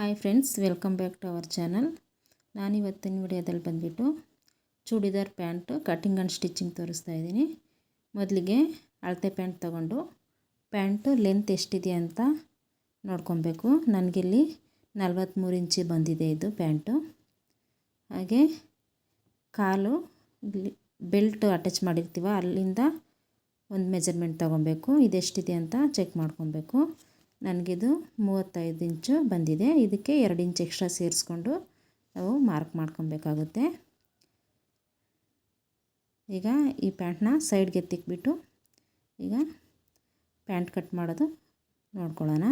Hi friends welcome back to our channel ನಾನಿವತ್ತಿನ ವಿಡಿಯೋದಲ್ಲಿ ಬಂದುಬಿಟ್ಟು churidar pant cutting and stitching ತೋರಿಸ್ತಾ ಇದ್ದೀನಿ. ಮೊದಲಿಗೆ ಅಳತೆ ಪ್ಯಾಂಟ್ ತಗೊಂಡು ಪ್ಯಾಂಟು ಲೆಂತ್ ಎಷ್ಟಿದೆ ಅಂತ ನೋಡ್ಕೊಬೇಕು. ನನಗಿಲ್ಲಿ ನಲ್ವತ್ತ್ಮೂರು ಇಂಚಿ ಬಂದಿದೆ ಇದು ಪ್ಯಾಂಟು. ಹಾಗೆ ಕಾಲು ಬೆಲ್ಟ್ ಅಟ್ಯಾಚ್ ಮಾಡಿರ್ತೀವ ಅಲ್ಲಿಂದ ಒಂದು ಮೆಜರ್ಮೆಂಟ್ ತೊಗೊಬೇಕು. ಇದೆಷ್ಟಿದೆ ಅಂತ ಚೆಕ್ ಮಾಡ್ಕೊಬೇಕು. ನನಗಿದು ಮೂವತ್ತೈದು ಇಂಚು ಬಂದಿದೆ. ಇದಕ್ಕೆ ಎರಡು ಇಂಚ್ ಎಕ್ಸ್ಟ್ರಾ ಸೇರಿಸ್ಕೊಂಡು ನಾವು ಮಾರ್ಕ್ ಮಾಡ್ಕೊಬೇಕಾಗುತ್ತೆ. ಈಗ ಈ ಪ್ಯಾಂಟ್ನ ಸೈಡ್ಗೆ ತಿಕ್ಬಿಟ್ಟು ಈಗ ಪ್ಯಾಂಟ್ ಕಟ್ ಮಾಡೋದು ನೋಡ್ಕೊಳ್ಳೋಣ.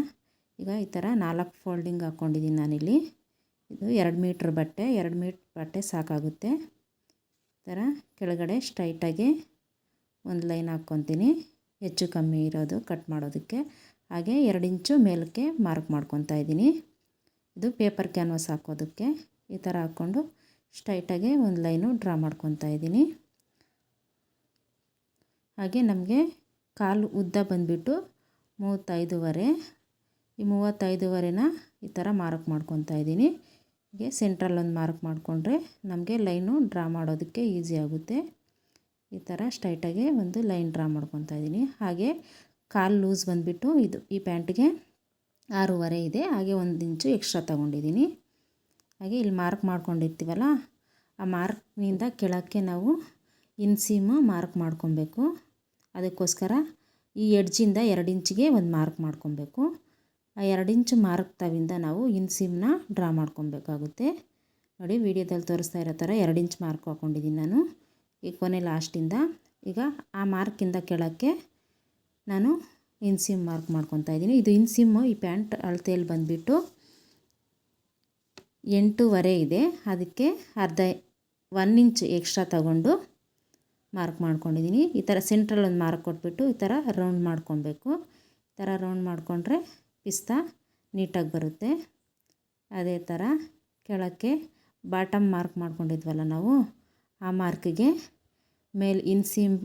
ಈಗ ಈ ಥರ ನಾಲ್ಕು ಫೋಲ್ಡಿಂಗ್ ಹಾಕ್ಕೊಂಡಿದ್ದೀನಿ ನಾನಿಲ್ಲಿ. ಇದು ಎರಡು ಮೀಟ್ರ್ ಬಟ್ಟೆ, ಎರಡು ಮೀಟ್ರ್ ಬಟ್ಟೆ ಸಾಕಾಗುತ್ತೆ. ಈ ಥರ ಕೆಳಗಡೆ ಸ್ಟ್ರೈಟಾಗಿ ಒಂದು ಲೈನ್ ಹಾಕ್ಕೊತೀನಿ. ಹೆಚ್ಚು ಕಮ್ಮಿ ಇರೋದು ಕಟ್ ಮಾಡೋದಕ್ಕೆ. ಹಾಗೆ ಎರಡು ಇಂಚು ಮೇಲಕ್ಕೆ ಮಾರ್ಕ್ ಮಾಡ್ಕೊತಾ ಇದ್ದೀನಿ. ಇದು ಪೇಪರ್ ಕ್ಯಾನ್ವಾಸ್ ಹಾಕೋದಕ್ಕೆ ಈ ಥರ ಹಾಕ್ಕೊಂಡು ಸ್ಟ್ರೈಟಾಗಿ ಒಂದು ಲೈನು ಡ್ರಾ ಮಾಡ್ಕೊತಾ ಇದ್ದೀನಿ. ಹಾಗೆ ನಮಗೆ ಕಾಲು ಉದ್ದ ಬಂದುಬಿಟ್ಟು ಮೂವತ್ತೈದುವರೆ, ಈ ಮೂವತ್ತೈದುವರೆನ ಈ ಥರ ಮಾರ್ಕ್ ಮಾಡ್ಕೊತಾ ಇದ್ದೀನಿ. ಹೀಗೆ ಸೆಂಟ್ರಲ್ಲಿ ಒಂದು ಮಾರ್ಕ್ ಮಾಡಿಕೊಂಡ್ರೆ ನಮಗೆ ಲೈನು ಡ್ರಾ ಮಾಡೋದಕ್ಕೆ ಈಸಿ ಆಗುತ್ತೆ. ಈ ಥರ ಸ್ಟ್ರೈಟಾಗಿ ಒಂದು ಲೈನ್ ಡ್ರಾ ಮಾಡ್ಕೊತಾ ಇದ್ದೀನಿ. ಹಾಗೆ ಕಾಲು ಲೂಸ್ ಬಂದುಬಿಟ್ಟು ಇದು ಈ ಪ್ಯಾಂಟಿಗೆ ಆರೂವರೆ ಇದೆ. ಹಾಗೆ ಒಂದು ಇಂಚು ಎಕ್ಸ್ಟ್ರಾ ತಗೊಂಡಿದ್ದೀನಿ. ಹಾಗೆ ಇಲ್ಲಿ ಮಾರ್ಕ್ ಮಾಡ್ಕೊಂಡಿರ್ತೀವಲ್ಲ, ಆ ಮಾರ್ಕ್ನಿಂದ ಕೆಳಕ್ಕೆ ನಾವು ಇನ್ಸೀಮು ಮಾರ್ಕ್ ಮಾಡ್ಕೊಬೇಕು. ಅದಕ್ಕೋಸ್ಕರ ಈ ಎಡ್ಜಿಂದ ಎರಡು ಇಂಚಿಗೆ ಒಂದು ಮಾರ್ಕ್ ಮಾಡ್ಕೊಬೇಕು. ಆ ಎರಡು ಇಂಚು ಮಾರ್ಕ್ ತವಿಂದ ನಾವು ಇನ್ಸೀಮ್ನ ಡ್ರಾ ಮಾಡ್ಕೊಬೇಕಾಗುತ್ತೆ. ನೋಡಿ, ವಿಡಿಯೋದಲ್ಲಿ ತೋರಿಸ್ತಾ ಇರೋ ಥರ ಎರಡು ಇಂಚ್ ಮಾರ್ಕ್ ಹಾಕ್ಕೊಂಡಿದ್ದೀನಿ ನಾನು. ಈ ಕೊನೆ ಲಾಸ್ಟಿಂದ ಈಗ ಆ ಮಾರ್ಕಿಂದ ಕೆಳಕ್ಕೆ ನಾನು ಇನ್ಸಿಮ್ ಮಾರ್ಕ್ ಮಾಡ್ಕೊತಾ ಇದ್ದೀನಿ. ಇದು ಇನ್ಸಿಮ್ ಈ ಪ್ಯಾಂಟ್ ಅಳತೆಯಲ್ಲಿ ಬಂದುಬಿಟ್ಟು ಎಂಟೂವರೆ ಇದೆ. ಅದಕ್ಕೆ ಅರ್ಧ ಒನ್ ಇಂಚ್ ಎಕ್ಸ್ಟ್ರಾ ತಗೊಂಡು ಮಾರ್ಕ್ ಮಾಡ್ಕೊಂಡಿದ್ದೀನಿ. ಈ ಥರ ಸೆಂಟ್ರಲ್ ಒಂದು ಮಾರ್ಕ್ ಕೊಟ್ಬಿಟ್ಟು ಈ ಥರ ರೌಂಡ್ ಮಾಡ್ಕೊಬೇಕು. ಈ ಥರ ರೌಂಡ್ ಮಾಡಿಕೊಂಡ್ರೆ ಪಿಸ್ತಾ ನೀಟಾಗಿ ಬರುತ್ತೆ. ಅದೇ ಥರ ಕೆಳಕ್ಕೆ ಬಾಟಮ್ ಮಾರ್ಕ್ ಮಾಡ್ಕೊಂಡಿದ್ವಲ್ಲ ನಾವು, ಆ ಮಾರ್ಕಿಗೆ ಮೇಲೆ ಇನ್ಸಿಮ್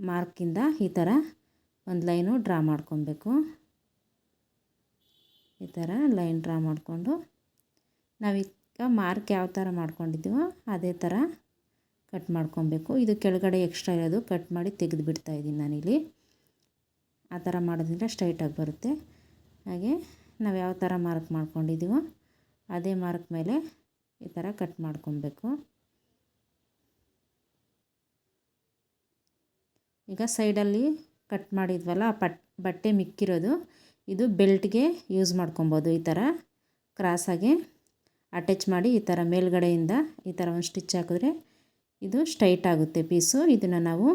ಮಾರ್ಕಿಂದ ಈ ಥರ ಒಂದು ಲೈನು ಡ್ರಾ ಮಾಡ್ಕೊಬೇಕು. ಈ ಥರ ಲೈನ್ ಡ್ರಾ ಮಾಡಿಕೊಂಡು ನಾವೀಗ ಮಾರ್ಕ್ ಯಾವ ಥರ ಮಾಡ್ಕೊಂಡಿದ್ದೀವೋ ಅದೇ ಥರ ಕಟ್ ಮಾಡ್ಕೊಬೇಕು. ಇದು ಕೆಳಗಡೆ ಎಕ್ಸ್ಟ್ರಾ ಇರೋದು ಕಟ್ ಮಾಡಿ ತೆಗೆದು ಬಿಡ್ತಾ ಇದ್ದೀನಿ ನಾನಿಲ್ಲಿ. ಆ ಥರ ಮಾಡೋದ್ರಿಂದ ಸ್ಟ್ರೈಟಾಗಿ ಬರುತ್ತೆ. ಹಾಗೆ ನಾವು ಯಾವ ಥರ ಮಾರ್ಕ್ ಮಾಡ್ಕೊಂಡಿದ್ದೀವೋ ಅದೇ ಮಾರ್ಕ್ ಮೇಲೆ ಈ ಥರ ಕಟ್ ಮಾಡ್ಕೊಬೇಕು. ಈಗ ಸೈಡಲ್ಲಿ ಕಟ್ ಮಾಡಿದ್ವಲ್ಲ ಪಟ್, ಬಟ್ಟೆ ಮಿಕ್ಕಿರೋದು, ಇದು ಬೆಲ್ಟ್ಗೆ ಯೂಸ್ ಮಾಡ್ಕೊಬೋದು ಈ ಥರ. ಕ್ರಾಸಾಗಿ ಅಟ್ಯಾಚ್ ಮಾಡಿ ಈ ಥರ ಮೇಲ್ಗಡೆಯಿಂದ ಈ ಥರ ಒಂದು ಸ್ಟಿಚ್ ಹಾಕಿದ್ರೆ ಇದು ಸ್ಟ್ರೈಟ್ ಆಗುತ್ತೆ ಪೀಸು. ಇದನ್ನು ನಾವು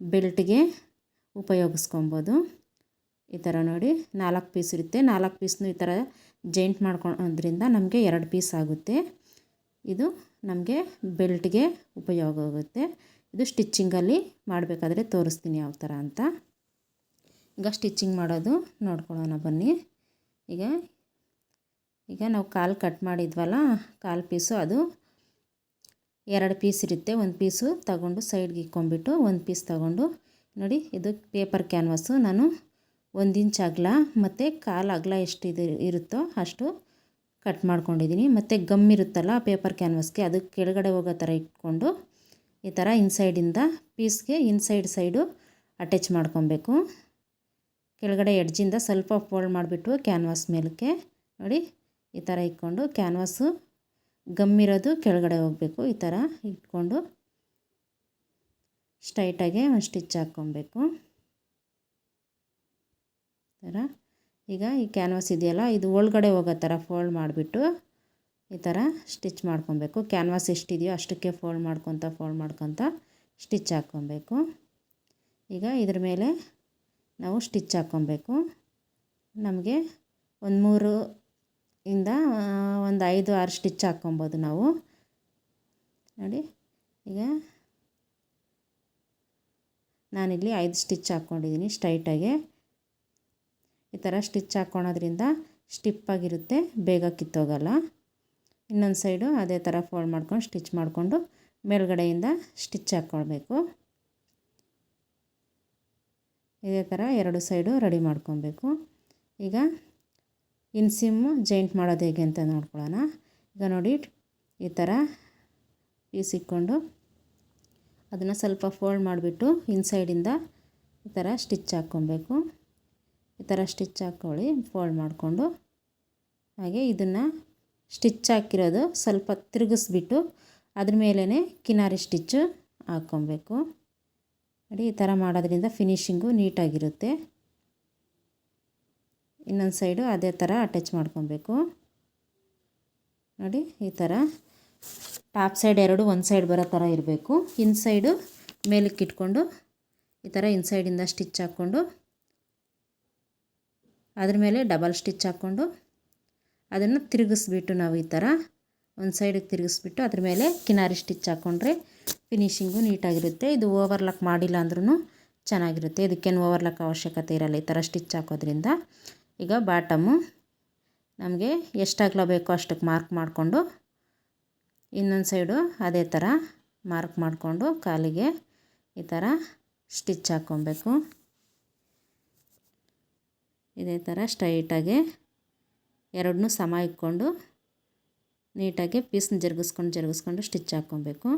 ಬೆಲ್ಟ್ಗೆ ಉಪಯೋಗಿಸ್ಕೊಬೋದು. ಈ ಥರ ನೋಡಿ, ನಾಲ್ಕು ಪೀಸ್ ಇರುತ್ತೆ. ನಾಲ್ಕು ಪೀಸ್ನು ಈ ಥರ ಜೈಂಟ್ ಮಾಡ್ಕೊಳೋದ್ರಿಂದ ನಮಗೆ ಎರಡು ಪೀಸ್ ಆಗುತ್ತೆ. ಇದು ನಮಗೆ ಬೆಲ್ಟ್ಗೆ ಉಪಯೋಗ ಆಗುತ್ತೆ. ಇದು ಸ್ಟಿಚ್ಚಿಂಗಲ್ಲಿ ಮಾಡಬೇಕಾದ್ರೆ ತೋರಿಸ್ತೀನಿ ಯಾವ ಥರ ಅಂತ. ಈಗ ಸ್ಟಿಚ್ಚಿಂಗ್ ಮಾಡೋದು ನೋಡ್ಕೊಳ್ಳೋಣ ಬನ್ನಿ. ಈಗ ಈಗ ನಾವು ಕಾಲು ಕಟ್ ಮಾಡಿದ್ವಲ್ಲ, ಕಾಲು ಪೀಸು ಅದು ಎರಡು ಪೀಸ್ ಇರುತ್ತೆ. ಒಂದು ಪೀಸು ತಗೊಂಡು ಸೈಡ್ಗೆ ಇಕ್ಕೊಂಬಿಟ್ಟು ಒಂದು ಪೀಸ್ ತಗೊಂಡು, ನೋಡಿ ಇದು ಪೇಪರ್ ಕ್ಯಾನ್ವಾಸು. ನಾನು ಒಂದು ಇಂಚ್ ಅಗಲ, ಮತ್ತು ಕಾಲು ಅಗಲ ಎಷ್ಟು ಇರುತ್ತೋ ಅಷ್ಟು ಕಟ್ ಮಾಡ್ಕೊಂಡಿದ್ದೀನಿ. ಮತ್ತು ಗಮ್ ಇರುತ್ತಲ್ಲ ಪೇಪರ್ ಕ್ಯಾನ್ವಸ್ಗೆ ಅದು ಕೆಳಗಡೆ ಹೋಗೋ ಥರ ಇಟ್ಕೊಂಡು ಈ ಥರ ಇನ್ಸೈಡಿಂದ ಪೀಸ್ಗೆ ಇನ್ಸೈಡ್ ಸೈಡು ಅಟ್ಯಾಚ್ ಮಾಡ್ಕೊಬೇಕು. ಕೆಳಗಡೆ ಎಡ್ಜಿಂದ ಸ್ವಲ್ಪ ಫೋಲ್ಡ್ ಮಾಡಿಬಿಟ್ಟು ಕ್ಯಾನ್ವಾಸ್ ಮೇಲಕ್ಕೆ ನೋಡಿ, ಈ ಥರ ಇಟ್ಕೊಂಡು ಕ್ಯಾನ್ವಾಸು ಗಮ್ಮಿರೋದು ಕೆಳಗಡೆ ಹೋಗಬೇಕು. ಈ ಥರ ಇಟ್ಕೊಂಡು ಸ್ಟ್ರೈಟಾಗೆ ಒಂದು ಸ್ಟಿಚ್ ಹಾಕ್ಕೊಬೇಕು. ಥರ ಈಗ ಈ ಕ್ಯಾನ್ವಾಸ್ ಇದೆಯಲ್ಲ, ಇದು ಒಳಗಡೆ ಹೋಗೋ ಥರ ಫೋಲ್ಡ್ ಮಾಡಿಬಿಟ್ಟು ಈ ಥರ ಸ್ಟಿಚ್ ಮಾಡ್ಕೊಬೇಕು. ಕ್ಯಾನ್ವಾಸ್ ಎಷ್ಟಿದೆಯೋ ಅಷ್ಟಕ್ಕೆ ಫೋಲ್ಡ್ ಮಾಡ್ಕೊತ ಫೋಲ್ಡ್ ಮಾಡ್ಕೊತ ಸ್ಟಿಚ್ ಹಾಕ್ಕೊಬೇಕು ಈಗ ಇದ್ರ ಮೇಲೆ ನಾವು ಸ್ಟಿಚ್ ಹಾಕ್ಕೊಬೇಕು ನಮಗೆ ಒಂದು ಮೂರು ಇಂದ ಒಂದು ಐದು, ಆರು ಸ್ಟಿಚ್ ಹಾಕ್ಕೊಬೋದು ನಾವು. ನೋಡಿ, ಈಗ ನಾನಿಲ್ಲಿ ಐದು ಸ್ಟಿಚ್ ಹಾಕ್ಕೊಂಡಿದ್ದೀನಿ ಸ್ಟ್ರೈಟಾಗಿ. ಈ ಥರ ಸ್ಟಿಚ್ ಹಾಕ್ಕೊಳೋದ್ರಿಂದ ಸ್ಟಿಪ್ಪಾಗಿರುತ್ತೆ ಬೇಗ ಕಿತ್ತೋಗಲ್ಲ. ಇನ್ನೊಂದು ಸೈಡು ಅದೇ ಥರ ಫೋಲ್ಡ್ ಮಾಡ್ಕೊಂಡು ಸ್ಟಿಚ್ ಮಾಡಿಕೊಂಡು ಮೇಲ್ಗಡೆಯಿಂದ ಸ್ಟಿಚ್ ಹಾಕ್ಕೊಳ್ಬೇಕು ಇದೇ ಥರ ಎರಡು ಸೈಡು ರೆಡಿ ಮಾಡ್ಕೊಬೇಕು ಈಗ ಇನ್ಸಿಮ್ಮು ಜಾಯಿಂಟ್ ಮಾಡೋದು ಹೇಗೆ ಅಂತ ನೋಡ್ಕೊಳ್ಳೋಣ. ಈಗ ನೋಡಿ, ಈ ಥರ ಪೀಸ್ ಇಕ್ಕೊಂಡು ಅದನ್ನು ಸ್ವಲ್ಪ ಫೋಲ್ಡ್ ಮಾಡಿಬಿಟ್ಟು ಇನ್ಸೈಡಿಂದ ಈ ಥರ ಸ್ಟಿಚ್ ಹಾಕ್ಕೊಬೇಕು ಈ ಥರ ಸ್ಟಿಚ್ ಹಾಕ್ಕೊಳ್ಳಿ, ಫೋಲ್ಡ್ ಮಾಡಿಕೊಂಡು. ಹಾಗೆ ಇದನ್ನು ಸ್ಟಿಚ್ ಹಾಕಿರೋದು ಸ್ವಲ್ಪ ತಿರುಗಿಸ್ಬಿಟ್ಟು ಅದ್ರ ಮೇಲೇ ಕಿನಾರಿ ಸ್ಟಿಚ್ಚು ಹಾಕ್ಕೊಬೇಕು. ನೋಡಿ, ಈ ಥರ ಮಾಡೋದ್ರಿಂದ ಫಿನಿಷಿಂಗು ನೀಟಾಗಿರುತ್ತೆ. ಇನ್ನೊಂದು ಸೈಡು ಅದೇ ಥರ ಅಟ್ಯಾಚ್ ಮಾಡ್ಕೊಬೇಕು. ನೋಡಿ, ಈ ಥರ ಟಾಪ್ ಸೈಡ್ ಎರಡು, ಒಂದು ಸೈಡ್ ಬರೋ ಥರ ಇರಬೇಕು. ಇನ್ಸೈಡು ಮೇಲಕ್ಕೆ ಇಟ್ಕೊಂಡು ಈ ಥರ ಇನ್ಸೈಡಿಂದ ಸ್ಟಿಚ್ ಹಾಕ್ಕೊಂಡು ಅದ್ರ ಮೇಲೆ ಡಬಲ್ ಸ್ಟಿಚ್ ಹಾಕ್ಕೊಂಡು ಅದನ್ನು ತಿರುಗಿಸ್ಬಿಟ್ಟು ನಾವು ಈ ಥರ ಒಂದು ಸೈಡಿಗೆ ತಿರುಗಿಸ್ಬಿಟ್ಟು ಅದ್ರ ಮೇಲೆ ಕಿನಾರಿ ಸ್ಟಿಚ್ ಹಾಕ್ಕೊಂಡ್ರೆ ಫಿನಿಷಿಂಗು ನೀಟಾಗಿರುತ್ತೆ. ಇದು ಓವರ್ಲಾಕ್ ಮಾಡಿಲ್ಲ ಅಂದ್ರೂ ಚೆನ್ನಾಗಿರುತ್ತೆ. ಇದಕ್ಕೇನು ಓವರ್ಲಾಕ್ ಅವಶ್ಯಕತೆ ಇರಲ್ಲ ಈ ಥರ ಸ್ಟಿಚ್ ಹಾಕೋದ್ರಿಂದ. ಈಗ ಬಾಟಮು ನಮಗೆ ಎಷ್ಟು ಬೇಕೋ ಅಷ್ಟಕ್ಕೆ ಮಾರ್ಕ್ ಮಾಡಿಕೊಂಡು ಇನ್ನೊಂದು ಸೈಡು ಅದೇ ಥರ ಮಾರ್ಕ್ ಮಾಡಿಕೊಂಡು ಕಾಲಿಗೆ ಈ ಥರ ಸ್ಟಿಚ್ ಹಾಕ್ಕೊಬೇಕು ಇದೇ ಥರ ಸ್ಟ್ರೈಟಾಗಿ ಎರಡನ್ನೂ ಸಮ ಇಕ್ಕೊಂಡು ನೀಟಾಗಿ ಪೀಸ್ನ ಜರುಗಿಸ್ಕೊಂಡು ಜರುಗಿಸ್ಕೊಂಡು ಸ್ಟಿಚ್ ಹಾಕ್ಕೊಬೇಕು.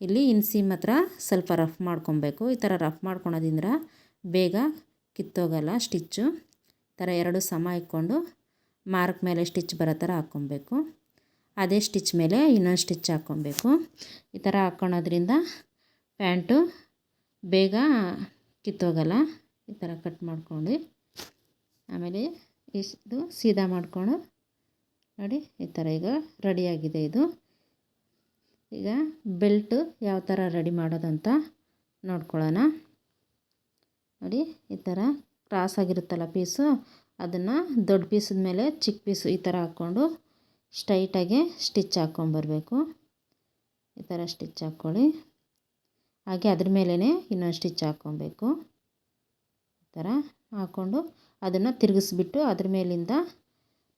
ಇಲ್ಲಿ ಇನ್ಸೀಮ್ ಹತ್ರ ಸ್ವಲ್ಪ ರಫ್ ಮಾಡ್ಕೊಬೇಕು. ಈ ಥರ ರಫ್ ಮಾಡ್ಕೊಳೋದ್ರಿಂದ ಬೇಗ ಕಿತ್ತೋಗಲ್ಲ ಸ್ಟಿಚ್ಚು. ಈ ಥರ ಎರಡು ಸಮ ಇಕ್ಕೊಂಡು ಮಾರ್ಕ್ ಮೇಲೆ ಸ್ಟಿಚ್ ಬರೋ ಥರ ಹಾಕ್ಕೊಬೇಕು. ಅದೇ ಸ್ಟಿಚ್ ಮೇಲೆ ಇನ್ನೊಂದು ಸ್ಟಿಚ್ ಹಾಕ್ಕೊಬೇಕು. ಈ ಥರ ಹಾಕ್ಕೊಳೋದ್ರಿಂದ ಪ್ಯಾಂಟು ಬೇಗ ಕಿತ್ತೋಗಲ್ಲ. ಈ ಥರ ಕಟ್ ಮಾಡ್ಕೊಂಡು ಆಮೇಲೆ ಇದು ಸೀದಾ ಮಾಡಿಕೊಂಡು ನೋಡಿ, ಈ ಥರ ಈಗ ರೆಡಿಯಾಗಿದೆ ಇದು. ಈಗ ಬೆಲ್ಟು ಯಾವ ಥರ ರೆಡಿ ಮಾಡೋದಂತ ನೋಡ್ಕೊಳ್ಳೋಣ. ನೋಡಿ, ಈ ಥರ ಕ್ರಾಸ್ ಆಗಿರುತ್ತಲ್ಲ ಪೀಸು, ಅದನ್ನು ದೊಡ್ಡ ಪೀಸದ ಮೇಲೆ ಚಿಕ್ಕ ಪೀಸು ಈ ಥರ ಹಾಕ್ಕೊಂಡು ಸ್ಟ್ರೈಟಾಗಿ ಸ್ಟಿಚ್ ಹಾಕ್ಕೊಂಬರ್ಬೇಕು. ಈ ಥರ ಸ್ಟಿಚ್ ಹಾಕ್ಕೊಳ್ಳಿ. ಹಾಗೆ ಅದ್ರ ಮೇಲೇ ಇನ್ನೊಂದು ಸ್ಟಿಚ್ ಹಾಕ್ಕೊಬೇಕು. ಈ ಥರ ಹಾಕ್ಕೊಂಡು ಅದನ್ನು ತಿರುಗಿಸ್ಬಿಟ್ಟು ಅದ್ರ ಮೇಲಿಂದ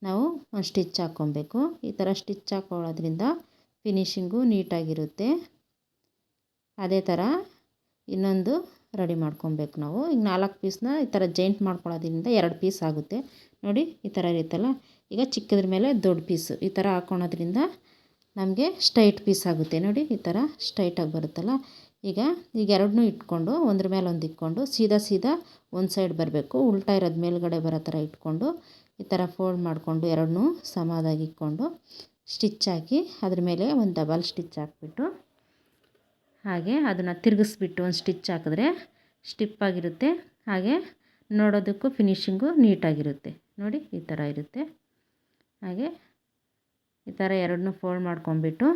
ನಾವು ಒಂದು ಸ್ಟಿಚ್ ಹಾಕ್ಕೊಬೇಕು. ಈ ಥರ ಸ್ಟಿಚ್ ಹಾಕ್ಕೊಳ್ಳೋದ್ರಿಂದ ಫಿನಿಷಿಂಗು ನೀಟಾಗಿರುತ್ತೆ. ಅದೇ ಥರ ಇನ್ನೊಂದು ರೆಡಿ ಮಾಡ್ಕೊಬೇಕು ನಾವು. ಈಗ ನಾಲ್ಕು ಪೀಸ್ನ ಈ ಥರ ಜೈಂಟ್ ಮಾಡ್ಕೊಳ್ಳೋದ್ರಿಂದ ಎರಡು ಪೀಸ್ ಆಗುತ್ತೆ. ನೋಡಿ, ಈ ಥರ ಇರುತ್ತಲ್ಲ? ಈಗ ಚಿಕ್ಕದ್ರ ಮೇಲೆ ದೊಡ್ಡ ಪೀಸು ಈ ಥರ ಹಾಕೊಳೋದ್ರಿಂದ ನಮಗೆ ಸ್ಟ್ರೈಟ್ ಪೀಸ್ ಆಗುತ್ತೆ. ನೋಡಿ, ಈ ಥರ ಸ್ಟ್ರೈಟಾಗಿ ಬರುತ್ತಲ್ಲ? ಈಗ ಈಗ ಎರಡನ್ನೂ ಇಟ್ಕೊಂಡು, ಒಂದ್ರ ಮೇಲೆ ಒಂದು ಇಟ್ಕೊಂಡು, ಸೀದಾ ಸೀದಾ ಒಂದು ಸೈಡ್ ಬರಬೇಕು. ಉಲ್ಟಾ ಇರೋದು ಮೇಲ್ಗಡೆ ಬರೋ ಥರ ಇಟ್ಕೊಂಡು, ಈ ಥರ ಫೋಲ್ಡ್ ಮಾಡಿಕೊಂಡು ಎರಡನ್ನೂ ಸಮಾದಾಗಿ ಇಟ್ಕೊಂಡು ಸ್ಟಿಚ್ ಹಾಕಿ ಅದ್ರ ಮೇಲೆ ಒಂದು ಡಬಲ್ ಸ್ಟಿಚ್ ಹಾಕ್ಬಿಟ್ಟು, ಹಾಗೆ ಅದನ್ನು ತಿರುಗಿಸ್ಬಿಟ್ಟು ಒಂದು ಸ್ಟಿಚ್ ಹಾಕಿದ್ರೆ ಸ್ಟಿಪ್ಪಾಗಿರುತ್ತೆ ಹಾಗೆ ನೋಡೋದಕ್ಕೂ ಫಿನಿಷಿಂಗು ನೀಟಾಗಿರುತ್ತೆ. ನೋಡಿ, ಈ ಥರ ಇರುತ್ತೆ. ಹಾಗೆ ಈ ಥರ ಎರಡನ್ನೂ ಫೋಲ್ಡ್ ಮಾಡ್ಕೊಂಬಿಟ್ಟು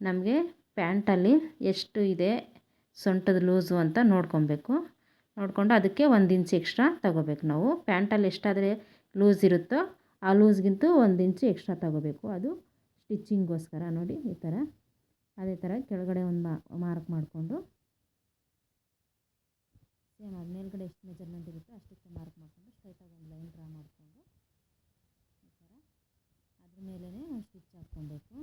ನಮಗೆ ಪ್ಯಾಂಟಲ್ಲಿ ಎಷ್ಟು ಇದೆ, ಸೊಂಟದ ಲೂಸು ಅಂತ ನೋಡ್ಕೊಬೇಕು. ನೋಡಿಕೊಂಡು ಅದಕ್ಕೆ ಒಂದು ಇಂಚು ಎಕ್ಸ್ಟ್ರಾ ತಗೋಬೇಕು ನಾವು. ಪ್ಯಾಂಟಲ್ಲಿ ಎಷ್ಟಾದರೆ ಲೂಸ್ ಇರುತ್ತೋ ಆ ಲೂಸ್ಗಿಂತೂ ಒಂದು ಇಂಚು ಎಕ್ಸ್ಟ್ರಾ ತಗೋಬೇಕು. ಅದು ಸ್ಟಿಚ್ಚಿಂಗೋಸ್ಕರ ನೋಡಿ, ಈ ಥರ. ಅದೇ ಥರ ಕೆಳಗಡೆ ಒಂದು ಮಾರ್ಕ್ ಮಾಡಿಕೊಂಡು. ಸೇಮ್ ಅದು ಮೇಲ್ಗಡೆ ಎಷ್ಟು ಮೆಜರ್ಮೆಂಟ್ ಇರುತ್ತೋ ಅಷ್ಟಕ್ಕೆ ಮಾರ್ಕ್ ಮಾಡಿಕೊಂಡು ಸ್ಟ್ರೈಟಾಗಿ ಒಂದು ಲೈನ್ ಡ್ರಾ ಮಾಡಿಕೊಂಡು, ಈ ಥರ. ಅದ್ರ ಮೇಲೇ ಒಂದು ಸ್ಟಿಚ್ ಹಾಕ್ಕೊಬೇಕು.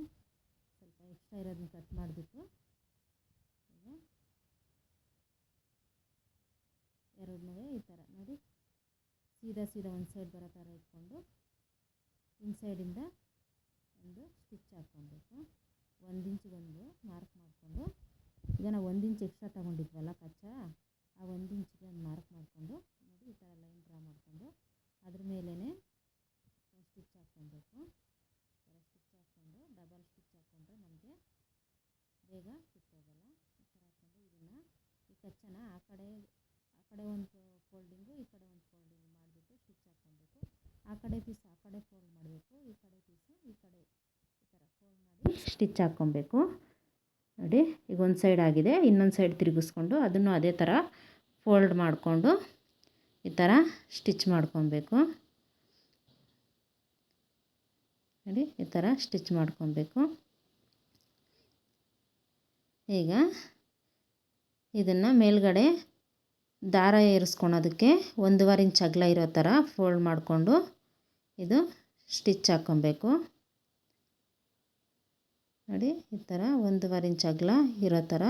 ಎಕ್ಸ್ಟ್ರಾ ಇರೋದನ್ನ ಕಟ್ ಮಾಡಿಬಿಟ್ಟು ಎರಡನೇ ಈ ಥರ ನೋಡಿ. ಸೀದಾ ಸೀದಾ ಒಂದು ಸೈಡ್ ಬರೋ ಥರ ಇಟ್ಕೊಂಡು ಇನ್ಸೈಡಿಂದ ಒಂದು ಸ್ಟಿಚ್ ಹಾಕ್ಕೊಬೇಕು. ಒಂದು ಇಂಚಿಗೊಂದು ಮಾರ್ಕ್ ಮಾಡಿಕೊಂಡು. ಈಗ ನಾವು ಒಂದು ಇಂಚ್ ಎಕ್ಸ್ಟ್ರಾ ತೊಗೊಂಡಿದ್ವಲ್ಲ ಕಚ್ಚಾ? ಆ ಒಂದು ಇಂಚಿಗೆ ಒಂದು ಮಾರ್ಕ್ ಮಾಡಿಕೊಂಡು ನೋಡಿ ಈ ಥರ ಲೈನ್ ಡ್ರಾ ಮಾಡಿಕೊಂಡು ಅದ್ರ ಮೇಲೇ ಸ್ಟಿಚ್ ಹಾಕ್ಕೊಬೇಕು ಈ ಥರ ಸ್ಟಿಚ್ ಹಾಕ್ಕೊಂಡು ಡಬಲ್ ಸ್ಟಿಚ್ ಹಾಕ್ಕೊಂಡ್ರೆ ನಮಗೆ ಬೇಗ ಕಿತ್ತೋಗಲ್ಲ. ಈ ಥರ ಈ ಕಚ್ಚನ ಆ ಕಡೆ ಆ ಕಡೆ ಒಂದು ಫೋಲ್ಡಿಂಗು ಈ ಕಡೆ ಒಂದು ಫೋಲ್ಡಿಂಗ್ ಮಾಡಿಬಿಟ್ಟು ಸ್ಟಿಚ್ ಹಾಕ್ಕೊಬೇಕು. ಆ ಕಡೆ ಪೀಸ್ ಆ ಕಡೆ ಫೋಲ್ಡ್ ಮಾಡಬೇಕು. ಈ ಕಡೆ ಪೀಸು ಈ ಕಡೆ ಈ ಥರ ಮಾಡಿ ಸ್ಟಿಚ್ ಹಾಕ್ಕೊಬೇಕು. ನೋಡಿ, ಈಗ ಒಂದು ಸೈಡ್ ಆಗಿದೆ. ಇನ್ನೊಂದು ಸೈಡ್ ತಿರುಗಿಸ್ಕೊಂಡು ಅದನ್ನು ಅದೇ ಥರ ಫೋಲ್ಡ್ ಮಾಡಿಕೊಂಡು ಈ ಥರ ಸ್ಟಿಚ್ ಮಾಡ್ಕೊಬೇಕು. ನೋಡಿ, ಈ ಥರ ಸ್ಟಿಚ್ ಮಾಡ್ಕೊಬೇಕು. ಈಗ ಇದನ್ನು ಮೇಲ್ಗಡೆ ದಾರ ಏರಿಸ್ಕೊಳೋದಕ್ಕೆ ಒಂದೂವರೆ ಇಂಚ್ ಅಗಲ ಇರೋ ಥರ ಫೋಲ್ಡ್ ಮಾಡಿಕೊಂಡು ಇದು ಸ್ಟಿಚ್ ಹಾಕ್ಕೊಬೇಕು ನೋಡಿ, ಈ ಥರ ಒಂದೂವರೆ ಇಂಚ್ ಅಗಲ ಇರೋ ಥರ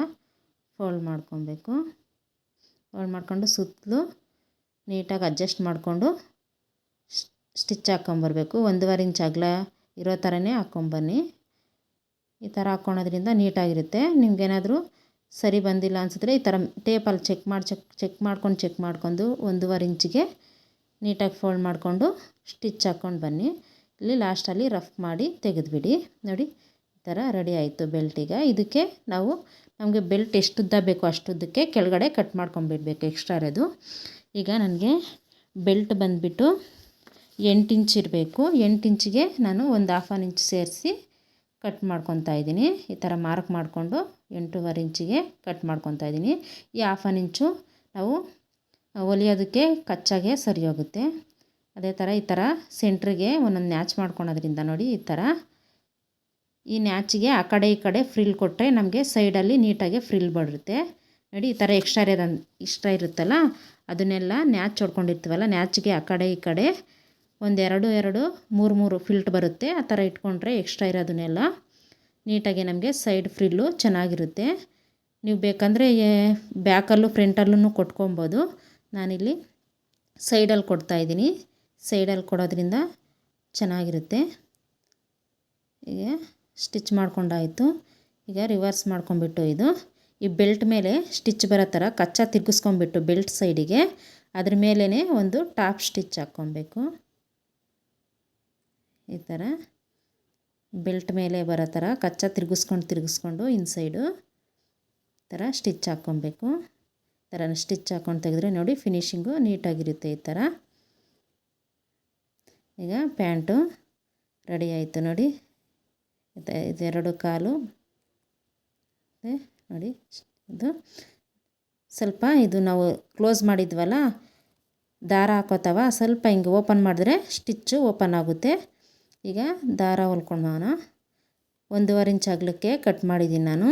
ಫೋಲ್ಡ್ ಮಾಡ್ಕೊಬೇಕು. ಫೋಲ್ಡ್ ಮಾಡಿಕೊಂಡು ಸುತ್ತಲೂ ನೀಟಾಗಿ ಅಡ್ಜಸ್ಟ್ ಮಾಡಿಕೊಂಡು ಸ್ಟಿಚ್ ಹಾಕ್ಕೊಂಬರ್ಬೇಕು ಒಂದೂವರೆ ಇಂಚ್ ಅಗಲ ಇರೋ ಥರನೇ ಹಾಕ್ಕೊಂಬನ್ನಿ ಈ ಥರ ಹಾಕ್ಕೊಳೋದ್ರಿಂದ ನೀಟಾಗಿರುತ್ತೆ. ನಿಮ್ಗೇನಾದರೂ ಸರಿ ಬಂದಿಲ್ಲ ಅನಿಸಿದ್ರೆ ಈ ಥರ ಟೇಪಲ್ಲಿ ಚೆಕ್ ಮಾಡಿ, ಚೆಕ್ ಚೆಕ್ ಮಾಡ್ಕೊಂಡು ಚೆಕ್ ಮಾಡ್ಕೊಂಡು ಒಂದೂವರೆ ಇಂಚಿಗೆ ನೀಟಾಗಿ ಫೋಲ್ಡ್ ಮಾಡಿಕೊಂಡು ಸ್ಟಿಚ್ ಹಾಕ್ಕೊಂಡು ಬನ್ನಿ. ಇಲ್ಲಿ ಲಾಸ್ಟಲ್ಲಿ ರಫ್ ಮಾಡಿ ತೆಗೆದುಬಿಡಿ. ನೋಡಿ, ಈ ಥರ ರೆಡಿ ಆಯಿತು ಬೆಲ್ಟಿಗೆ ಇದಕ್ಕೆ ನಾವು, ನಮಗೆ ಬೆಲ್ಟ್ ಎಷ್ಟುದ್ದ ಬೇಕೋ ಅಷ್ಟುದ್ದಕ್ಕೆ ಕೆಳಗಡೆ ಕಟ್ ಮಾಡ್ಕೊಂಬಿಡ್ಬೇಕು ಎಕ್ಸ್ಟ್ರಾ ಇರೋದು. ಈಗ ನನಗೆ ಬೆಲ್ಟ್ ಬಂದುಬಿಟ್ಟು ಎಂಟು ಇಂಚ್ ಇರಬೇಕು. ಎಂಟು ಇಂಚಿಗೆ ನಾನು ಒಂದು ಹಾಫ್ ಆನ್ ಇಂಚ್ ಸೇರಿಸಿ ಕಟ್ ಮಾಡ್ಕೊತಾ ಇದ್ದೀನಿ. ಈ ಥರ ಮಾರ್ಕ್ ಮಾಡಿಕೊಂಡು ಎಂಟೂವರೆ ಇಂಚಿಗೆ ಕಟ್ ಮಾಡ್ಕೊತಾ ಇದ್ದೀನಿ. ಈ ಹಾಫ್ ಆನ್ ಇಂಚು ನಾವು ಹೊಲಿಯೋದಕ್ಕೆ ಕಚ್ಚಾಗೆ ಸರಿ ಹೋಗುತ್ತೆ ಅದೇ ಥರ ಈ ಥರ ಸೆಂಟ್ರಿಗೆ ಒಂದೊಂದು ನ್ಯಾಚ್ ಮಾಡ್ಕೊಳೋದ್ರಿಂದ ನೋಡಿ ಈ ಥರ. ಈ ನ್ಯಾಚಿಗೆ ಆ ಕಡೆ ಈ ಕಡೆ ಫ್ರಿಲ್ ಕೊಟ್ಟರೆ ನಮಗೆ ಸೈಡಲ್ಲಿ ನೀಟಾಗಿ ಫ್ರಿಲ್ ಬರುತ್ತೆ. ನೋಡಿ ಈ ಥರ ಎಕ್ಸ್ಟ್ರಾ ಇಷ್ಟ ಇರುತ್ತಲ್ಲ, ಅದನ್ನೆಲ್ಲ ನ್ಯಾಚ್ ಹೊಡ್ಕೊಂಡಿರ್ತೀವಲ್ಲ, ನ್ಯಾಚಿಗೆ ಆ ಕಡೆ ಈ ಕಡೆ ಒಂದೆರಡು, ಎರಡು, ಮೂರು ಮೂರು ಫಿಲ್ಟ್ ಬರುತ್ತೆ. ಆ ಥರ ಇಟ್ಕೊಂಡ್ರೆ ಎಕ್ಸ್ಟ್ರಾ ಇರೋದನ್ನೆಲ್ಲ ನೀಟಾಗಿ ನಮಗೆ ಸೈಡ್ ಫ್ರಿಲ್ಲು ಚೆನ್ನಾಗಿರುತ್ತೆ. ನೀವು ಬೇಕಂದರೆ ಬ್ಯಾಕಲ್ಲೂ ಫ್ರಂಟಲ್ಲೂ ಕೊಟ್ಕೊಬೋದು. ನಾನಿಲ್ಲಿ ಸೈಡಲ್ಲಿ ಕೊಡ್ತಾಯಿದ್ದೀನಿ ಸೈಡಲ್ಲಿ ಕೊಡೋದ್ರಿಂದ ಚೆನ್ನಾಗಿರುತ್ತೆ. ಈಗ ಸ್ಟಿಚ್ ಮಾಡ್ಕೊಂಡಾಯಿತು. ಈಗ ರಿವರ್ಸ್ ಮಾಡ್ಕೊಂಬಿಟ್ಟು ಇದು, ಈ ಬೆಲ್ಟ್ ಮೇಲೆ ಸ್ಟಿಚ್ ಬರೋ ಥರ ಕಚ್ಚಾ ತಿರುಗಿಸ್ಕೊಂಬಿಟ್ಟು ಬೆಲ್ಟ್ ಸೈಡಿಗೆ ಅದ್ರ ಮೇಲೇ ಒಂದು ಟಾಪ್ ಸ್ಟಿಚ್ ಹಾಕ್ಕೊಬೇಕು. ಈ ಥರ ಬೆಲ್ಟ್ ಮೇಲೆ ಬರೋ ಥರ ಕಚ್ಚಾ ತಿರುಗಿಸ್ಕೊಂಡು ತಿರುಗಿಸ್ಕೊಂಡು ಇನ್ಸೈಡು ಥರ ಸ್ಟಿಚ್ ಹಾಕ್ಕೊಬೇಕು. ಈ ಥರ ಸ್ಟಿಚ್ ಹಾಕ್ಕೊಂಡು ತೆಗೆದ್ರೆ ನೋಡಿ ಫಿನಿಷಿಂಗು ನೀಟಾಗಿರುತ್ತೆ ಈ ಥರ. ಈಗ ಪ್ಯಾಂಟು ರೆಡಿ ಆಯಿತು ನೋಡಿ. ಇದೆರಡು ಕಾಲು. ನೋಡಿ ಇದು. ಸ್ವಲ್ಪ ಇದು ನಾವು ಕ್ಲೋಸ್ ಮಾಡಿದ್ವಲ್ಲ, ದಾರ ಹಾಕೋತವ, ಸ್ವಲ್ಪ ಹಿಂಗೆ ಓಪನ್ ಮಾಡಿದ್ರೆ ಸ್ಟಿಚ್ಚು ಓಪನ್ ಆಗುತ್ತೆ. ಈಗ ದಾರ ಹೊಲ್ಕೊಳ್ಳೋಣ ಒಂದೂವರೆ ಇಂಚ್ ಅಗಲಕ್ಕೆ ಕಟ್ ಮಾಡಿದ್ದೀನಿ ನಾನು.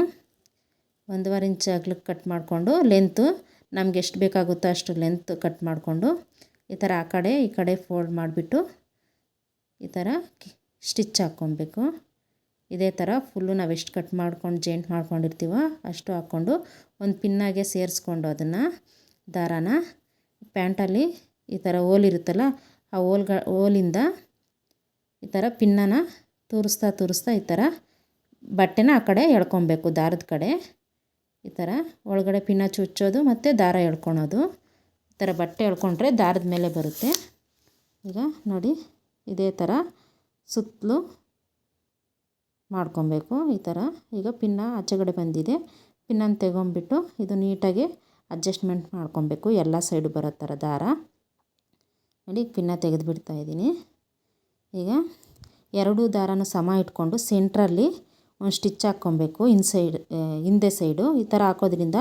ಒಂದೂವರೆ ಇಂಚ್ ಅಗ್ಲಕ್ಕೆ ಕಟ್ ಮಾಡಿಕೊಂಡು ಲೆಂತು ನಮ್ಗೆ ಎಷ್ಟು ಬೇಕಾಗುತ್ತೋ ಅಷ್ಟು ಲೆಂತ್ ಕಟ್ ಮಾಡಿಕೊಂಡು ಈ ಥರ ಆ ಕಡೆ ಈ ಕಡೆ ಫೋಲ್ಡ್ ಮಾಡಿಬಿಟ್ಟು ಈ ಥರ ಸ್ಟಿಚ್ ಹಾಕ್ಕೊಬೇಕು. ಇದೇ ಥರ ಫುಲ್ಲು ನಾವು ಎಷ್ಟು ಕಟ್ ಮಾಡ್ಕೊಂಡು ಜೇಂಟ್ ಮಾಡ್ಕೊಂಡಿರ್ತೀವೋ ಅಷ್ಟು ಹಾಕ್ಕೊಂಡು ಒಂದು ಪಿನ್ನಾಗೆ ಸೇರಿಸ್ಕೊಂಡು ಅದನ್ನು ದಾರಾನ. ಪ್ಯಾಂಟಲ್ಲಿ ಈ ಥರ ಹೋಲಿರುತ್ತಲ್ಲ ಆ ಹೋಲ್ಗ ಹೋಲಿಂದ ಈ ಥರ ಪಿನ್ನನ ತೋರಿಸ್ತಾ ತೋರಿಸ್ತಾ ಈ ಥರ ಬಟ್ಟೆನ ಆ ಕಡೆ ಎಳ್ಕೊಬೇಕು, ದಾರದ ಕಡೆ. ಈ ಥರ ಒಳಗಡೆ ಪಿನ್ನ ಚುಚ್ಚೋದು ಮತ್ತು ದಾರ ಎಳ್ಕೊಳೋದು. ಈ ಥರ ಬಟ್ಟೆ ಎಳ್ಕೊಂಡ್ರೆ ದಾರದ ಮೇಲೆ ಬರುತ್ತೆ. ಈಗ ನೋಡಿ, ಇದೇ ಥರ ಸುತ್ತಲೂ ಮಾಡ್ಕೊಬೇಕು ಈ ಥರ. ಈಗ ಪಿನ್ನ ಆಚೆಗಡೆ ಬಂದಿದೆ. ಪಿನ್ನನ್ನು ತೆಗೊಂಬಿಟ್ಟು ಇದು ನೀಟಾಗಿ ಅಡ್ಜಸ್ಟ್ಮೆಂಟ್ ಮಾಡ್ಕೊಬೇಕು. ಎಲ್ಲ ಸೈಡು ಬರೋ ಥರ ದಾರ. ನೋಡಿ, ಪಿನ್ನ ತೆಗೆದುಬಿಡ್ತಾ ಇದ್ದೀನಿ. ಈಗ ಎರಡೂ ದಾರನೂ ಸಮ ಇಟ್ಕೊಂಡು ಸೆಂಟ್ರಲ್ಲಿ ಒಂದು ಸ್ಟಿಚ್ ಹಾಕ್ಕೊಬೇಕು. ಇನ್ಸೈಡ್ ಹಿಂದೆ ಸೈಡು ಈ ಥರ ಹಾಕೋದ್ರಿಂದ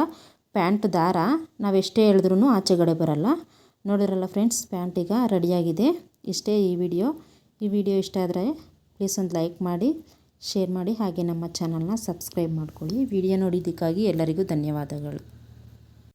ಪ್ಯಾಂಟ್ ದಾರ ನಾವು ಎಷ್ಟೇ ಎಳೆದ್ರೂ ಆಚೆಗಡೆ ಬರಲ್ಲ. ನೋಡಿದ್ರಲ್ಲ ಫ್ರೆಂಡ್ಸ್ ಪ್ಯಾಂಟ್ ಈಗ ರೆಡಿಯಾಗಿದೆ ಇಷ್ಟೇ ಈ ವಿಡಿಯೋ ಈ ವಿಡಿಯೋ ಇಷ್ಟ ಆದರೆ ಪ್ಲೀಸ್ ಒಂದು ಲೈಕ್ ಮಾಡಿ ಶೇರ್ ಮಾಡಿ, ಹಾಗೆ ನಮ್ಮ ಚಾನಲ್ನ ಸಬ್ಸ್ಕ್ರೈಬ್ ಮಾಡ್ಕೊಳ್ಳಿ. ವಿಡಿಯೋ ನೋಡಿದ್ದಕ್ಕಾಗಿ ಎಲ್ಲರಿಗೂ ಧನ್ಯವಾದಗಳು.